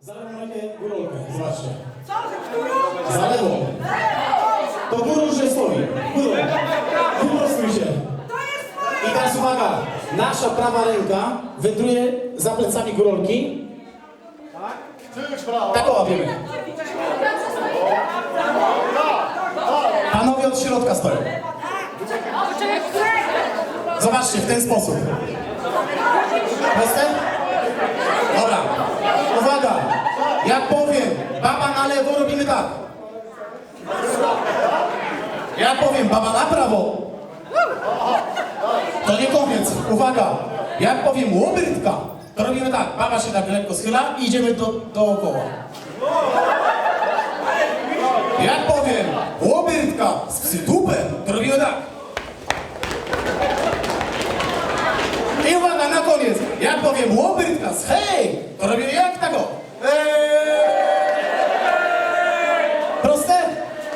Za lewą rękę górolkę, zobaczcie. Co? Którą? Za lewą. To górą, że stoi. Górą. Wyprostuj się. To jest moje! I teraz uwaga. Nasza prawa ręka wędruje za plecami górolki. Tak o, łapiemy. Panowie od środka stoją. Zobaczcie, w ten sposób. Proste? Dobra. Uwaga. Jak powiem, baba na lewo, robimy tak. Jak powiem, baba na prawo, to nie koniec. Uwaga. Jak powiem łobrytka, to robimy tak. Baba się tak lekko schyla i idziemy do, dookoła. Jak powiem łobrytka z psytupem, to robimy tak. I uwaga, na koniec. Jak powiem łobrytka z hej, to robimy jak tego. Proste?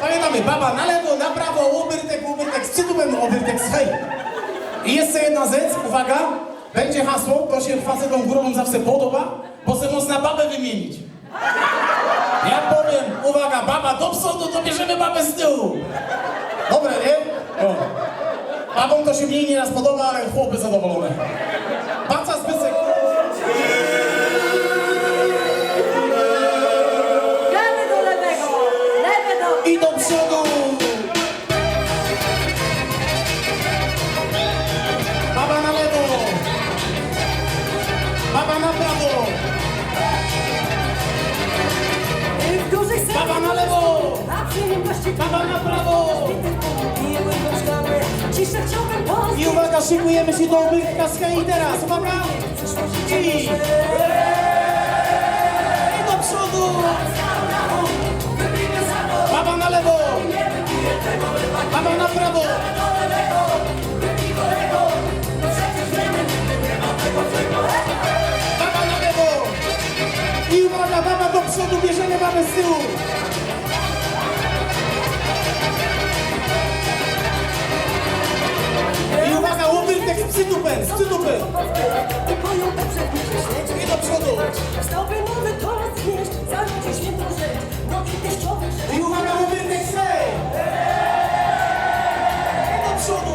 Pamiętamy, baba na lewo, na prawo, łobyrtek, łobyrtek z cytupem, łobyrtek z hej. I jeszcze jedna rzecz, uwaga, będzie hasło, to się facetom górą zawsze podoba, bo se można babę wymienić. Jak powiem, uwaga, baba do przodu, to bierzemy babę z tyłu. Dobre, nie? O. Babom to się mniej nieraz podoba, ale chłopy zadowolone. Szykujemy się do obytka z hej teraz, uwaga! I... I do przodu! Baba na lewo! Baba na prawo! Baba na lewo! I uwaga, baba do przodu, bierzemy babę z tyłu! I uwaga, z psytupem! Pokoju dobrze myśleć. I do przodu! Stopy nowy to znieść, zarzuci świętą rzecz. Nogi teściowych rzecz. I uwaga, łobyrtek z hej! I do przodu!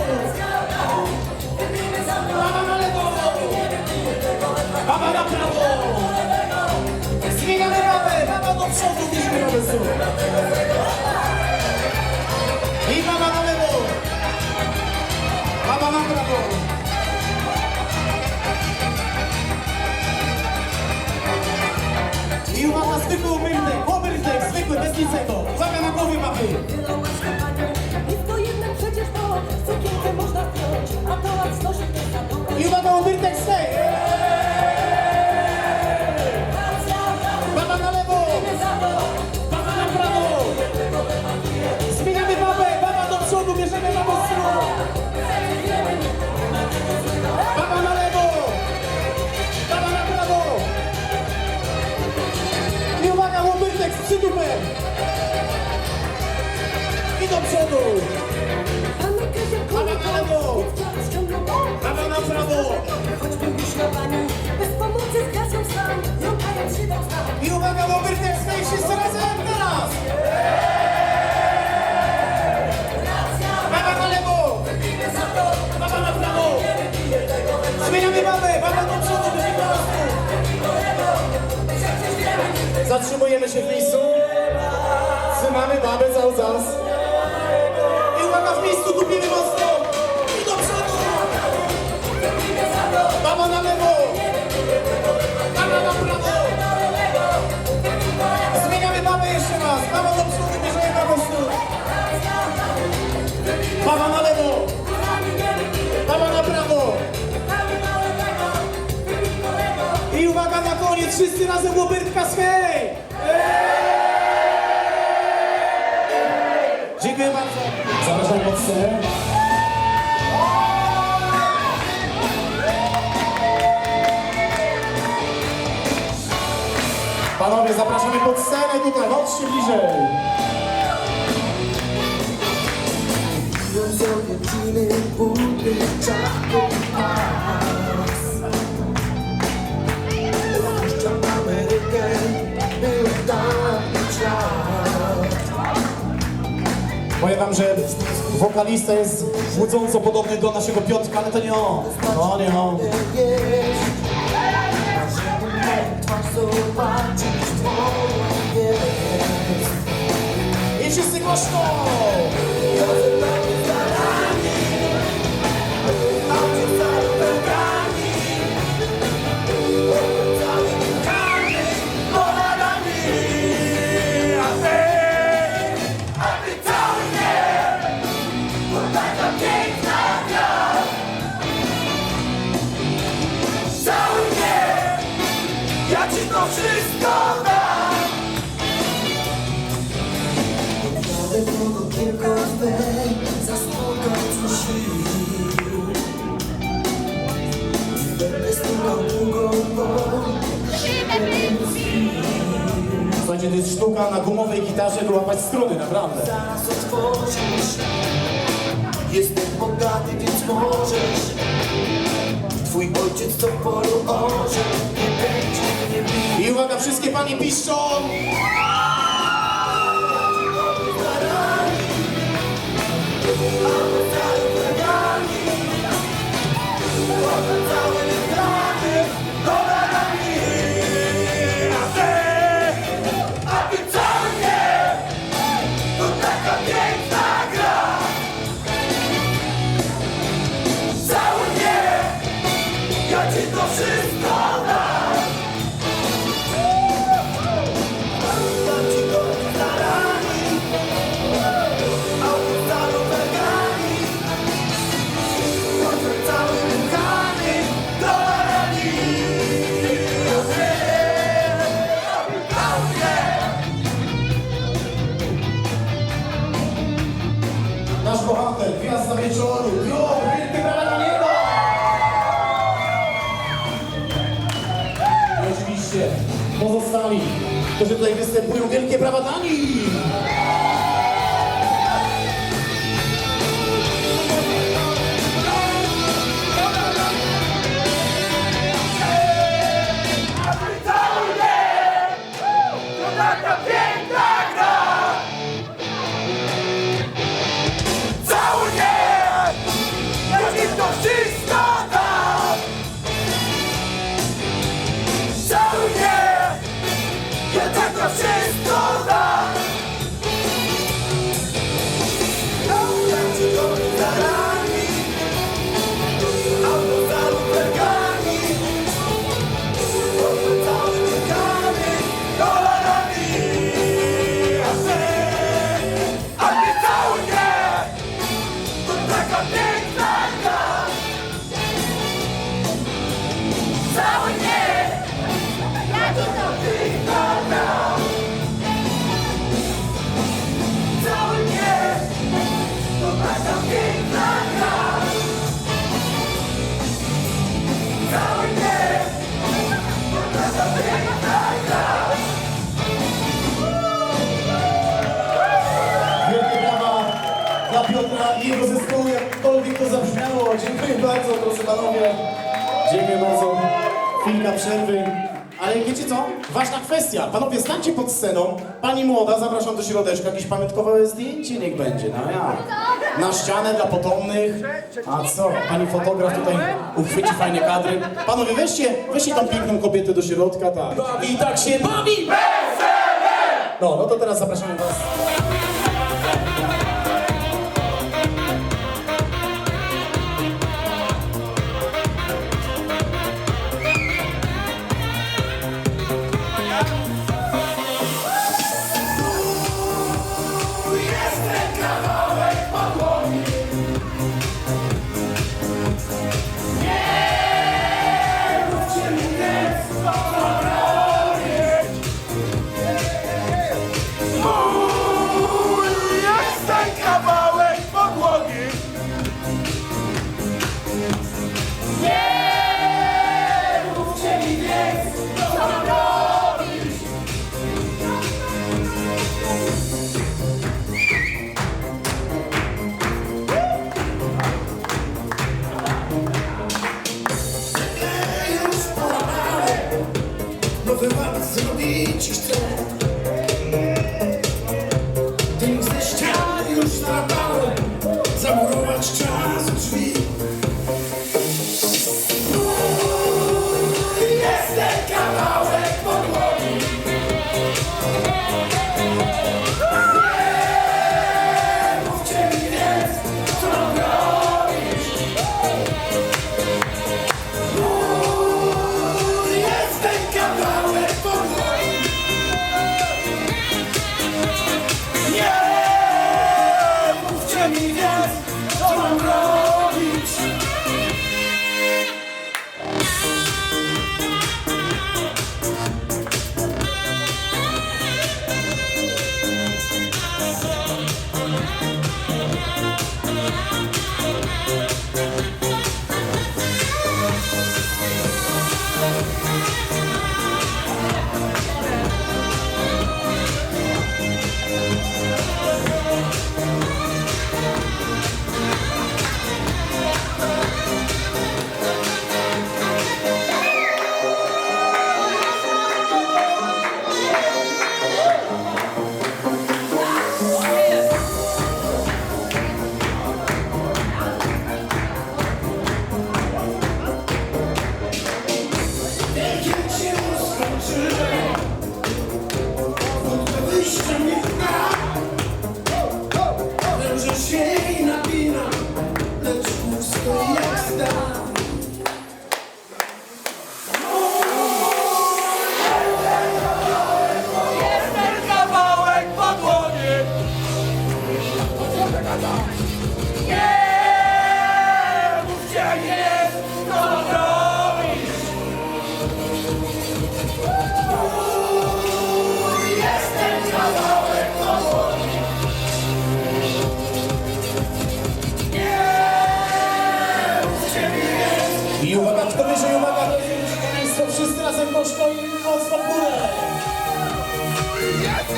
Baba na lewo! Baba na prawo! Zmieniamy babę! Baba do przodu, babę z na baby! Wielować kompanią. I to jednym przecież to cukierkę można wpiąć. A to stoży to za dobre. I uwaga, łobyrtek z tej! Zatrzymujemy się w miejscu. Trzymamy babę cały czas. I uwaga, w miejscu tupimy mocno! I do przodu! Baba na lewo! Baba na prawo! Zmieniamy babę jeszcze raz! Baba do przodu, bierzemy babę z tyłu! Baba na lewo! Baba na prawo! I uwaga na koniec, wszyscy razem łobyrtka z hej! Bardzo. Panowie, zapraszamy pod scenę tutaj, chodźcie bliżej. Wiążą jedyny Powiem wam, że wokalista jest łudząco podobny do naszego Piotrka, ale to nie on. To nie on. I wszyscy głośno! Naprawdę. zaraz otworzysz. Jestem bogaty, więc możesz. Twój ojciec to w polu orze, nie będzie mnie bił. I uwaga, wszystkie panie piszczą! A Dziękuję bardzo, proszę panowie. Dziękuję bardzo. Chwilka przerwy. Ale wiecie co? Ważna kwestia. Panowie, stańcie pod sceną. Pani młoda, zapraszam do środeczka. Jakieś pamiątkowe zdjęcie niech będzie. No ja. Na ścianę dla potomnych. A co? Pani fotograf tutaj uchwyci fajne kadry. Panowie, weźcie, weźcie tą piękną kobietę do środka, tak. I tak się bawi! No, no to teraz zapraszamy was.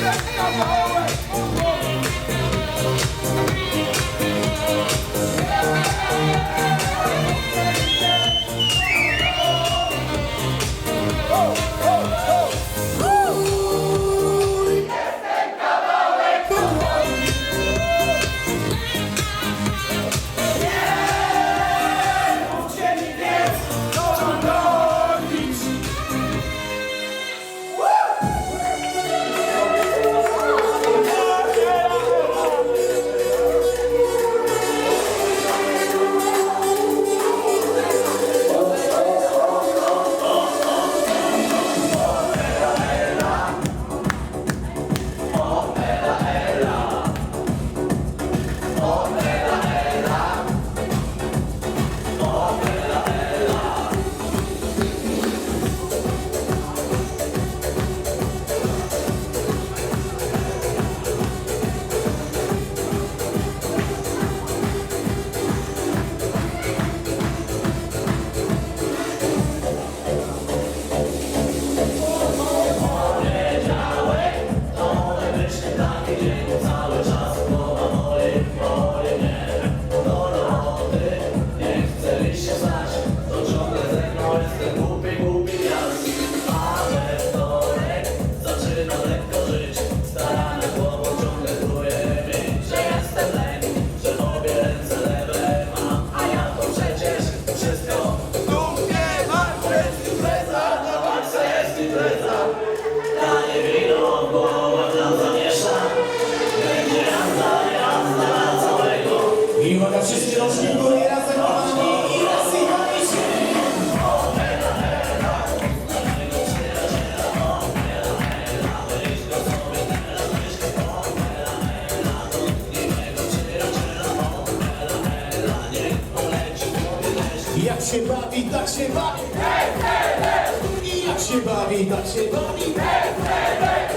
Deus te. bawi, tak się bawi. Hej, hej, hej! I jak się bawi, tak się bawi. Hej, hej, hej!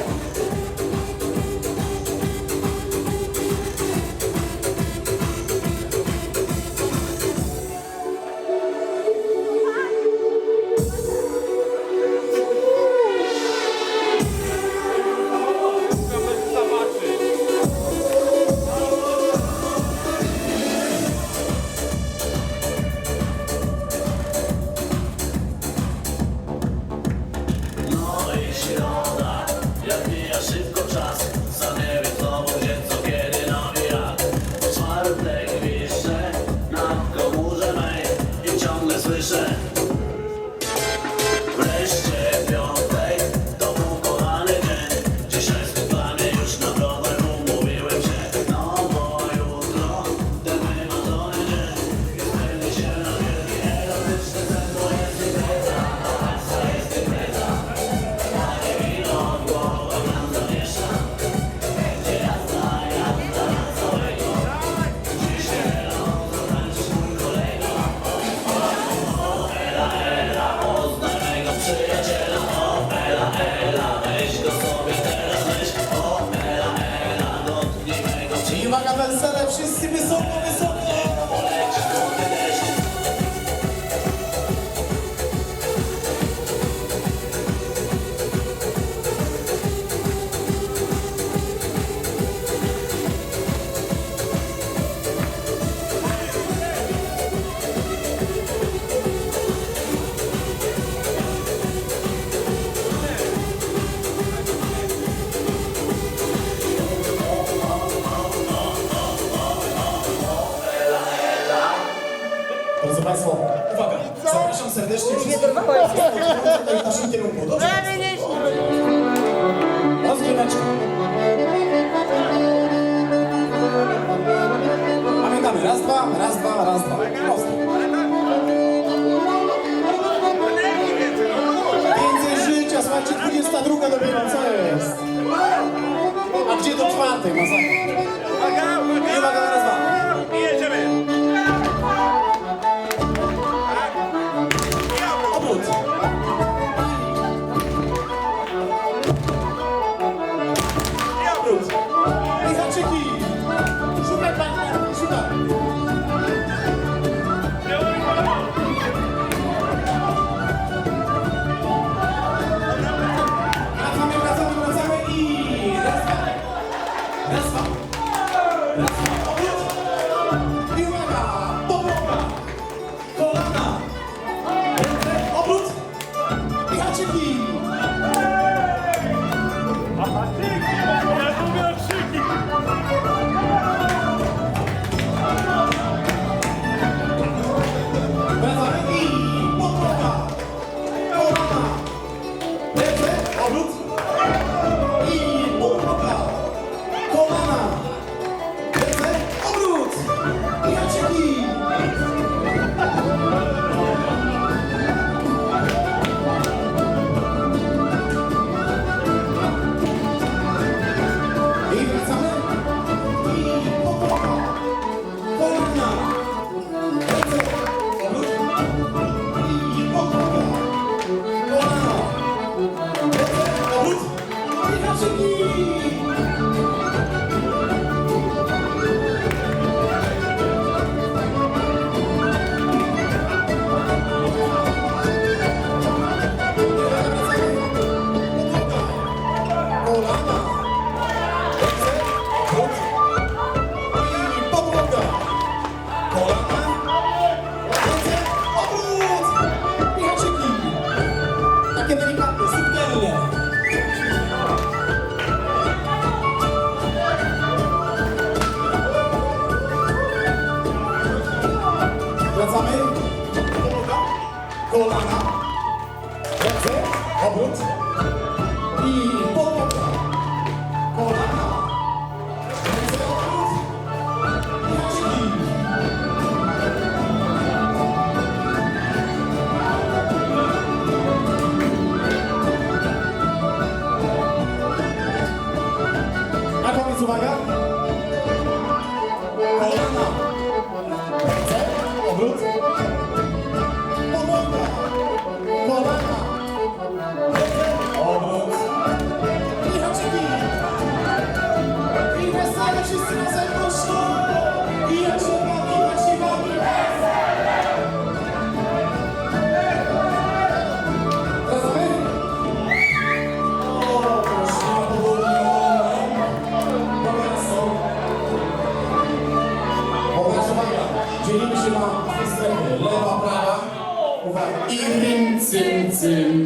Drodzy Państwo, uwaga, zapraszam serdecznie wszystkich w naszym kierunku. Dobrze? Pamiętamy, raz, dwa, raz, dwa, raz, dwa. Prosto. Więcej życia, słuchajcie, 22 dopiero, co jest? A gdzie do czwartej, masakra? Uwaga, uwaga! Uwaga, raz, dwa. продукт Uwaga. I